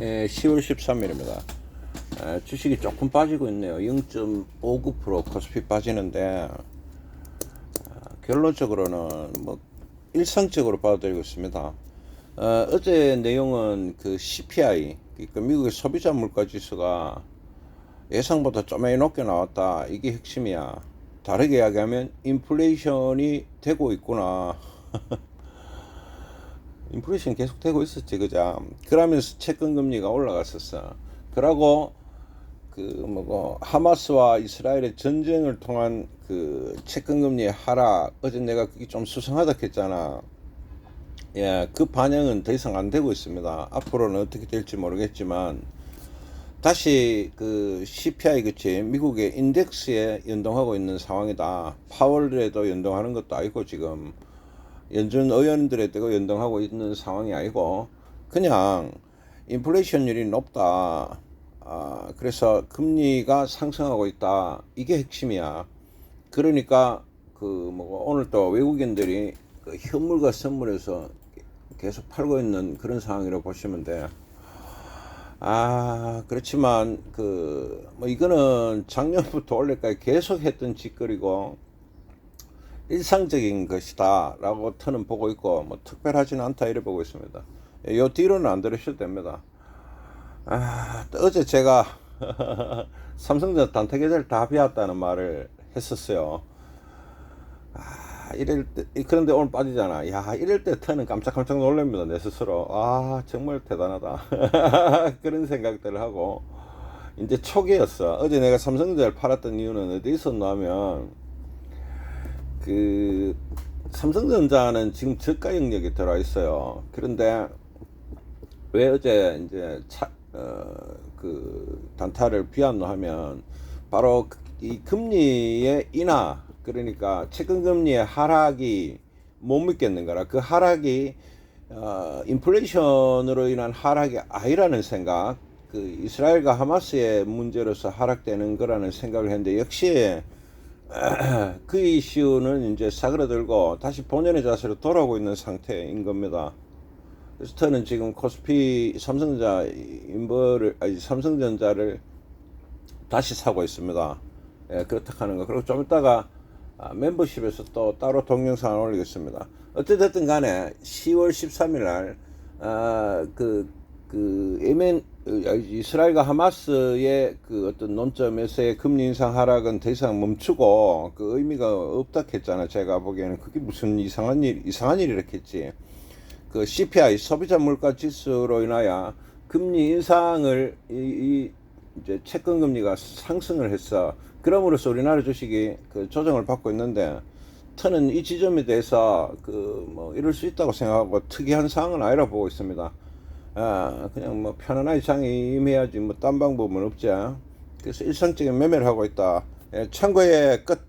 예, 10월 13일입니다. 에, 주식이 조금 빠지고 있네요. 0.59% 코스피 빠지는데 아, 결론적으로는 뭐 일상적으로 받아들이고 있습니다. 어, 어제 내용은 그 CPI, 그러니까 미국의 소비자 물가 지수가 예상보다 좀 많이 높게 나왔다. 이게 핵심이야. 다르게 이야기하면 인플레이션이 되고 있구나. 인플레이션 계속 되고 있었지, 그죠? 그러면서 채권 금리가 올라갔었어. 그러고 그 뭐고 하마스와 이스라엘의 전쟁을 통한 그 채권 금리 하락 어제 내가 그게 좀 수상하다 했잖아. 예, 그 반영은 더 이상 안 되고 있습니다. 앞으로는 어떻게 될지 모르겠지만 다시 그 CPI 그치 미국의 인덱스에 연동하고 있는 상황이다. 파월에도 연동하는 것도 아니고 지금 연준 의원들에도 연동하고 있는 상황이 아니고 그냥 인플레이션율이 높다. 아, 그래서 금리가 상승하고 있다. 이게 핵심이야. 그러니까 그 뭐 오늘 또 외국인들이 그 현물과 선물에서 계속 팔고 있는 그런 상황이라고 보시면 돼. 아, 그렇지만 그 뭐 이거는 작년부터 올해까지 계속 했던 짓거리고 일상적인 것이다라고 터는 보고 있고 뭐 특별하지는 않다 이래 보고 있습니다. 예, 요 뒤로는 안 들으셔도 됩니다. 아, 또 어제 제가 삼성전자 단타 계좌를 다 비웠다는 말을 했었어요. 아, 이럴 때 그런데 오늘 빠지잖아. 야, 이럴 때 터는 깜짝깜짝 놀랍니다. 내 스스로. 아, 정말 대단하다. 그런 생각들을 하고 이제 초기였어. 어제 내가 삼성전자를 팔았던 이유는 어디 있었냐면 그 삼성전자는 지금 저가 영역에 들어와 있어요. 그런데 왜 어제 이제 차, 어, 그 단타를 비웠노 하면 바로 그- 이 금리의 인하 그러니까 채권 금리의 하락이 못 믿겠는 거라 그 하락이 어, 인플레이션으로 인한 하락이 아니라는 생각 그 이스라엘과 하마스의 문제로서 하락되는 거라는 생각을 했는데 역시 그 이슈는 이제 사그라들고 다시 본연의 자세로 돌아오고 있는 상태인 겁니다. 그래서 저는 지금 코스피 삼성전자 인버를 아니 삼성전자를 다시 사고 있습니다. 예, 그렇다 하는 거. 그리고 좀 이따가 아, 멤버십에서 또 따로 동영상을 올리겠습니다. 어찌됐든 간에 10월 13일 날, 아, 그, 그, 어, 이스라엘과 하마스의 그 어떤 논점에서의 금리 인상 하락은 더 이상 멈추고 그 의미가 없다 했잖아. 제가 보기에는 그게 무슨 이상한 일, 이상한 일이랬겠지. 그 CPI 소비자 물가 지수로 인하여 금리 인상을 이, 이 이제 채권 금리가 상승을 했어. 그럼으로써 우리나라 주식이 그 조정을 받고 있는데 저는 이 지점에 대해서 그 뭐 이럴 수 있다고 생각하고 특이한 사항은 아니라 보고 있습니다. 아, 그냥 뭐 편안하게 장에 임해야지 뭐 딴 방법은 없지. 그래서 일상적인 매매를 하고 있다. 예, 참고의 끝.